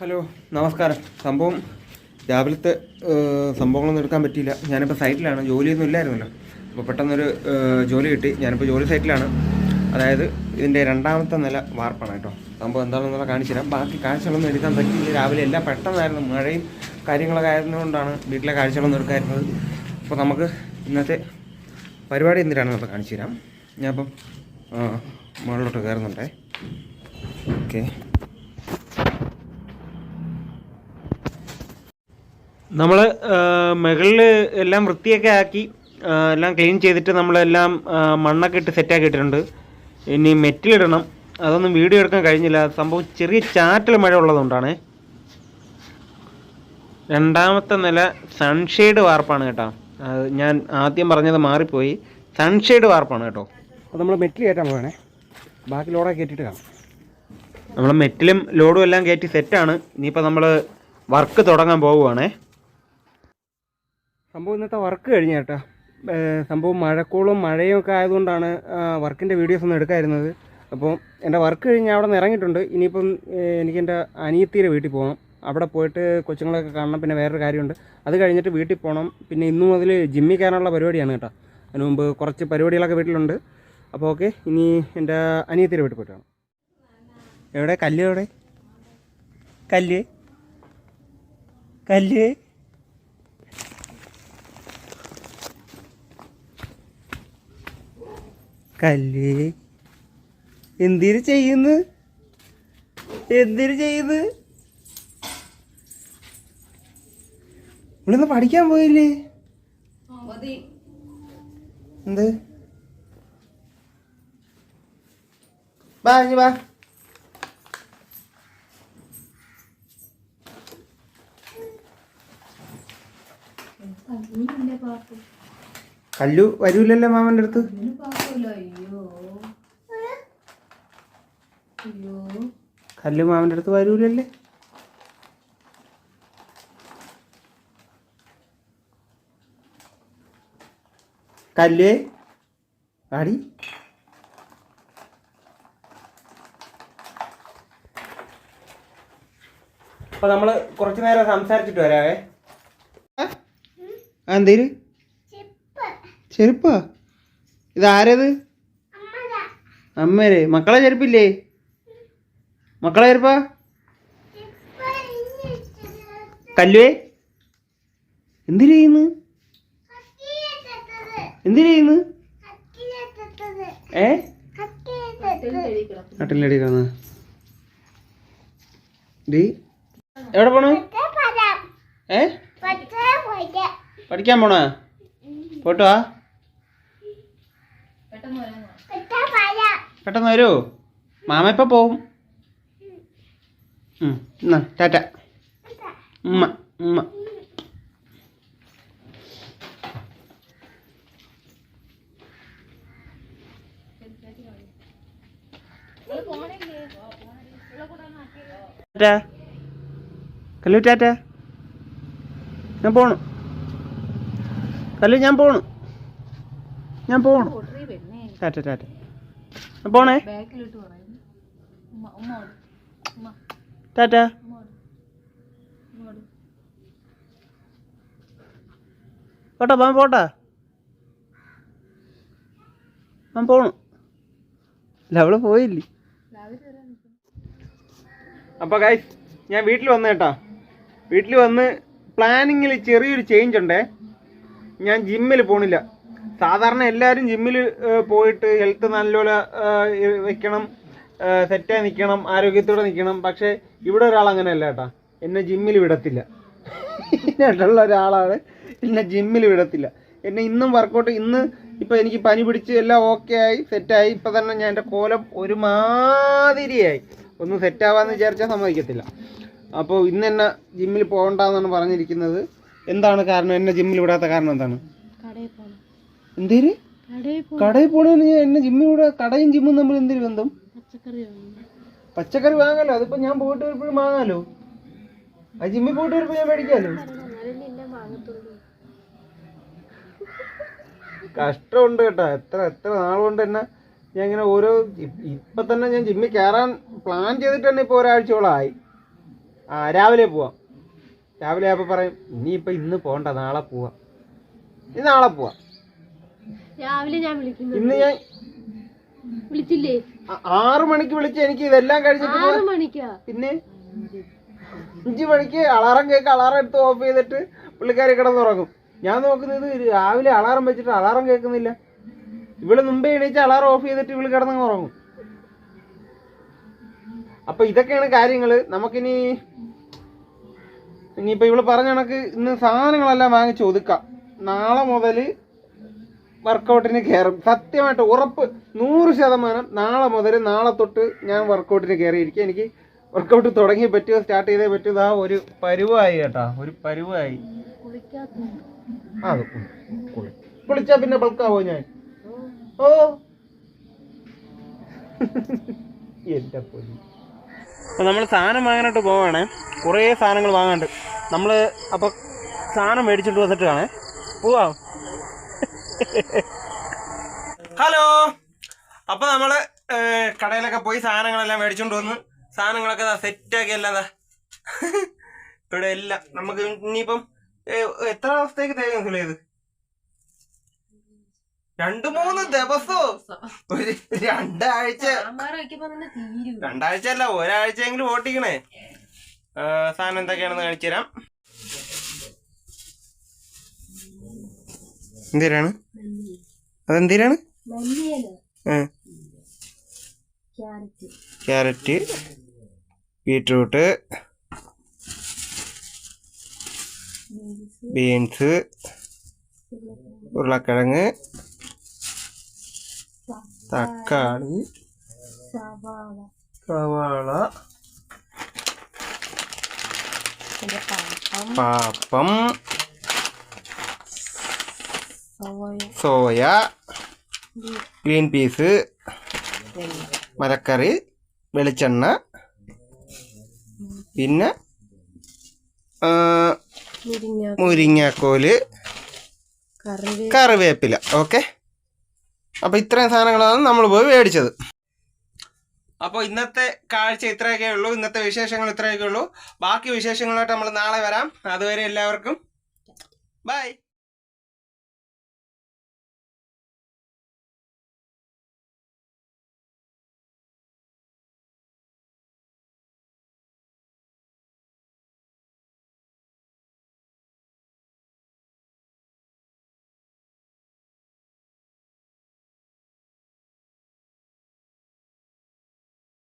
Hello നമസ്കാരം. സംഭവം രാവിലത്തെ സംഭവങ്ങളൊന്നും എടുക്കാൻ പറ്റിയില്ല. ഞാനിപ്പോൾ സൈറ്റിലാണ്. ജോലിയൊന്നും ഇല്ലായിരുന്നല്ലോ. അപ്പോൾ പെട്ടെന്നൊരു ജോലി കിട്ടി. ഞാനിപ്പോൾ ജോലി സൈറ്റിലാണ്. അതായത് ഇതിന്റെ രണ്ടാമത്തെ നില വാർപ്പാണ് കേട്ടോ. സംഭവം എന്താണെന്നുള്ള കാണിച്ചു തരാം. ബാക്കി കാഴ്ചകളൊന്നും എടുക്കാൻ പറ്റിയില്ല. രാവിലെ എല്ലാം പെട്ടെന്നായിരുന്നു. മഴയും കാര്യങ്ങളൊക്കെ ആയതുകൊണ്ടാണ് വീട്ടിലെ കാഴ്ചകളൊന്നും എടുക്കായിരുന്നത് അപ്പോൾ നമുക്ക് ഇന്നത്തെ പരിപാടി എന്തിനാണ് നമുക്ക് കാണിച്ചു തരാം. ഞാനിപ്പം മുകളിലോട്ട് കയറുന്നുണ്ടേ. ഓക്കെ. നമ്മൾ മുകളിൽ എല്ലാം വൃത്തിയൊക്കെ ആക്കി എല്ലാം ക്ലീൻ ചെയ്തിട്ട് നമ്മളെല്ലാം മണ്ണൊക്കെ ഇട്ട് സെറ്റാക്കി ഇട്ടിട്ടുണ്ട്. ഇനി മെറ്റിലിടണം അതൊന്നും വീഡിയോ എടുക്കാൻ കഴിഞ്ഞില്ല. സംഭവം ചെറിയ ചാറ്റൽ മഴ ഉള്ളതുകൊണ്ടാണ്. രണ്ടാമത്തെ നില സൺഷെയ്ഡ് വാർപ്പാണ് കേട്ടോ. ഞാൻ ആദ്യം പറഞ്ഞത് മാറിപ്പോയി. സൺഷെയ്ഡ് വാർപ്പാണ് കേട്ടോ. അത് നമ്മൾ മെറ്റിൽ കയറ്റാൻ പോകണേ ബാക്കി ലോഡൊക്കെ കയറ്റിയിട്ട് കാണാം. നമ്മൾ മെറ്റിലും ലോഡും എല്ലാം കയറ്റി സെറ്റാണ് ഇനിയിപ്പോൾ നമ്മൾ വർക്ക് തുടങ്ങാൻ പോവുകയാണേ. സംഭവം ഇന്നത്തെ വർക്ക് കഴിഞ്ഞ കേട്ടോ. സംഭവം മഴക്കോളും മഴയും ഒക്കെ ആയതുകൊണ്ടാണ് വർക്കിന്റെ വീഡിയോസ് ഒന്നും എടുക്കാതിരുന്നത്. അപ്പോൾ എന്റെ വർക്ക് കഴിഞ്ഞ് അവിടെ നിന്ന് ഇറങ്ങിയിട്ടുണ്ട്. ഇനിയിപ്പം എനിക്ക് എന്റെ അനിയത്തിയുടെ വീട്ടിൽ പോകണം അവിടെ പോയിട്ട് കൊച്ചുങ്ങളൊക്കെ കാണണം. പിന്നെ വേറൊരു കാര്യമുണ്ട്. അത് കഴിഞ്ഞിട്ട് വീട്ടിൽ പോകണം പിന്നെ ഇന്നു മുതൽ ജിമ്മിൽ കയറാനുള്ള പരിപാടിയാണ് കേട്ടോ. അതിന് മുമ്പ് കുറച്ച് പരിപാടികളൊക്കെ വീട്ടിലുണ്ട്. അപ്പോൾ ഓക്കെ ഇനി എന്റെ അനിയത്തിയുടെ വീട്ടിൽ പോയിട്ട് കാണാം എവിടെ? കല്ല് എവിടെ? കല്ല്? കല്ല്? കല്ല്. എന്തിനു ചെയ്യുന്നു? എന്തിനു ചെയ്യുന്നു? ഇവിടുന്ന് പഠിക്കാൻ പോയില്ലേ? എന്ത്? വാ ബാ വാ. കല്ലു വരൂലല്ലോ മാമന്റെ അടുത്ത്? കല്ലു മാമന്റെ അടുത്ത് വരൂലല്ലേ? കല്ല്? ആടി. അപ്പൊ നമ്മൾ കുറച്ചു നേരം സംസാരിച്ചിട്ട് വരാവേ. ആ, എന്തേര്? ചെരുപ്പാ. ഇതാരത്? അമ്മേരെ. മക്കളെ ചെരുപ്പില്ലേ? മക്കളെ ചെരുപ്പാ കല്ലുവേ? എന്തിനു ചെയ്യുന്നു? എന്തിനു ചെയ്യുന്നു? ഏ? ഡി എവിടെ പോണു? ഏ? പഠിക്കാൻ പോണോ? പോട്ടോ പെട്ടെന്ന് വരുമോ മാമ ഇപ്പൊ പോവും. എന്നാ ടാറ്റ. ഉമ്മ ഉമ്മ. ടാറ്റ. കല്ലു ടാറ്റ. ഞാൻ പോണു. കല്ലു ഞാൻ പോണു. ഞാൻ പോണു. ടാറ്റ ടാറ്റ. പോണേ. ടാറ്റ. പോട്ടാ പാൻ പോട്ടെ. ഞാൻ പോണു. അല്ല അവൾ പോയില്ലേ. അപ്പൊ ഗൈസ് ഞാൻ വീട്ടിൽ വന്ന കേട്ടാ വീട്ടിൽ വന്ന് പ്ലാനിങ്ങിൽ ചെറിയൊരു ചേഞ്ച് ഉണ്ടേ. ഞാൻ ജിമ്മിൽ പോണില്ല. സാധാരണ എല്ലാവരും ജിമ്മിൽ പോയിട്ട് ഹെൽത്ത് നല്ലപോലെ വെക്കണം. സെറ്റായി നിൽക്കണം ആരോഗ്യത്തോടെ നിൽക്കണം പക്ഷേ ഇവിടെ ഒരാൾ അങ്ങനെയല്ല കേട്ടാ. എന്നെ ജിമ്മിൽ വിടത്തില്ല. ഇങ്ങനെയുള്ള ഒരാളാണ് എന്നെ ജിമ്മിൽ വിടത്തില്ല. എന്നെ ഇന്നും വർക്കൗട്ട് ഇന്ന് ഇപ്പം എനിക്ക് പനി പിടിച്ച് എല്ലാം ഓക്കെ ആയി സെറ്റായി ഇപ്പം തന്നെ ഞാൻ എന്റെ കോലം ഒരുമാതിരിയായി. ഒന്നും സെറ്റാവാന്ന് വിചാരിച്ചാൽ സമ്മതിക്കത്തില്ല. അപ്പോൾ ഇന്ന് എന്നെ ജിമ്മിൽ പോകണ്ടെന്നാണ് പറഞ്ഞിരിക്കുന്നത്. എന്താണ് കാരണം? എന്നെ ജിമ്മിൽ വിടാത്ത കാരണം എന്താണ്? എന്തേര് കടയിൽ പോകണമെന്ന് എന്നെ ജിമ്മിൽ വിടാ കടയും ജിമ്മും തമ്മിൽ എന്തൊരു ബന്ധം? പച്ചക്കറി വാങ്ങാലോ. അതിപ്പോ ഞാൻ പോയിട്ട് വരുമ്പോഴും വാങ്ങാലോ. ആ ജിമ്മിൽ പോയിട്ട് വരുമ്പോ ഞാൻ മേടിക്കാലോ. കഷ്ടമുണ്ട് കേട്ടോ. എത്ര എത്ര നാളുകൊണ്ട് തന്നെ ഞാൻ ഇങ്ങനെ ഓരോ ഇപ്പൊ തന്നെ ഞാൻ ജിമ്മിൽ കയറാൻ പ്ലാൻ ചെയ്തിട്ട് തന്നെ ഇപ്പൊ ഒരാഴ്ചയോളമായി ആ രാവിലെ പോവാം. രാവിലെ ആയപ്പോൾ പറയും ഇനിയിപ്പോൾ ഇന്ന് പോകണ്ട നാളെ പോവാം. ഇനി നാളെ പോവാം. രാവിലെ ഞാൻ വിളിക്കുന്നു. ഇന്ന് ഞാൻ വിളിച്ചില്ലേ? ആറു മണിക്ക് വിളിച്ച് എനിക്ക് ഇതെല്ലാം കഴിഞ്ഞിട്ട് ആറ് മണിക്കാ? പിന്നെ? അഞ്ചു മണിക്ക് അലാറം കേക്ക് അലാറം എടുത്ത് ഓഫ് ചെയ്തിട്ട് പുള്ളിക്കാരി കിടന്നുറങ്ങും ഞാൻ നോക്കുന്നത് രാവിലെ അലാറം വെച്ചിട്ട് അലാറം കേൾക്കുന്നില്ല. ഇവൾ മുമ്പേ എണീച്ച് അലാറം ഓഫ് ചെയ്തിട്ട് ഇവൾ കിടന്നങ്ങ് ഉറങ്ങും. അപ്പൊ ഇതൊക്കെയാണ് കാര്യങ്ങൾ. നമുക്കിനി ഇനിയിപ്പോ ഇവൾ പറഞ്ഞ കണക്ക് ഇന്ന് സാധനങ്ങളെല്ലാം വാങ്ങിച്ച് ഒതുക്കാം. നാളെ മുതൽ വർക്കൗട്ടിന് കയറും സത്യമായിട്ട് ഉറപ്പ് നൂറ് ശതമാനം നാളെ മുതൽ നാളെ തൊട്ട് ഞാൻ വർക്കൗട്ടിന് കയറിയിരിക്കും എനിക്ക് വർക്കൗട്ട് തുടങ്ങി പറ്റുമോ സ്റ്റാർട്ട് ചെയ്തേ പറ്റൂ. ആ ഒരു പരുവായി കേട്ടാ ഒരു പരുവായി. ആ കുളി. കുളി. കുളിച്ചാ പിന്നെ ബൾക്കാവോ ഞാൻ? ഓ. എന്റെ പൊലി അപ്പൊ നമ്മൾ സാധനം വാങ്ങാനായിട്ട് പോവാണ്. കുറേ സാധനങ്ങൾ വാങ്ങാണ്ട് നമ്മൾ അപ്പൊ സാധനം മേടിച്ചിട്ട് വന്നിട്ടാണ് പോവാം. ഹലോ. അപ്പൊ നമ്മൾ കടയിലൊക്കെ പോയി സാധനങ്ങളെല്ലാം മേടിച്ചോണ്ട് വന്ന് സാധനങ്ങളൊക്കെ സെറ്റാക്കി എല്ലാം ഇവിടെ എല്ലാം നമുക്ക് ഇനിയിപ്പം എത്ര ദിവസത്തേക്ക് തേങ്ങ ഇത് രണ്ടു മൂന്ന് ദിവസോ? ഒരു രണ്ടാഴ്ച. രണ്ടാഴ്ച അല്ല ഒരാഴ്ചയെങ്കിലും ഓട്ടിക്കണേ. സാധനം എന്തൊക്കെയാണെന്ന് കാണിച്ചു തരാം മല്ലിയില. ആ, ക്യാരറ്റ്. Beetroot beans. ഉരുളക്കിഴങ്ങ് തക്കാളി സവാള. പാപ്പം സോയ. ഗ്രീൻ പീസ് മരക്കറി വെളിച്ചെണ്ണ പിന്നെ മുരിങ്ങാക്കോൽ. കറിവേപ്പില. ഓക്കെ? അപ്പോൾ ഇത്രയും സാധനങ്ങളാണ് നമ്മൾ പോയി മേടിച്ചത്. അപ്പോൾ ഇന്നത്തെ കാഴ്ച ഇത്രയൊക്കെ ഉള്ളൂ. ഇന്നത്തെ വിശേഷങ്ങൾ ഇത്രയൊക്കെ ഉള്ളൂ. ബാക്കി വിശേഷങ്ങളായിട്ട് നമ്മൾ നാളെ വരാം. അതുവരെ എല്ലാവർക്കും ബൈ.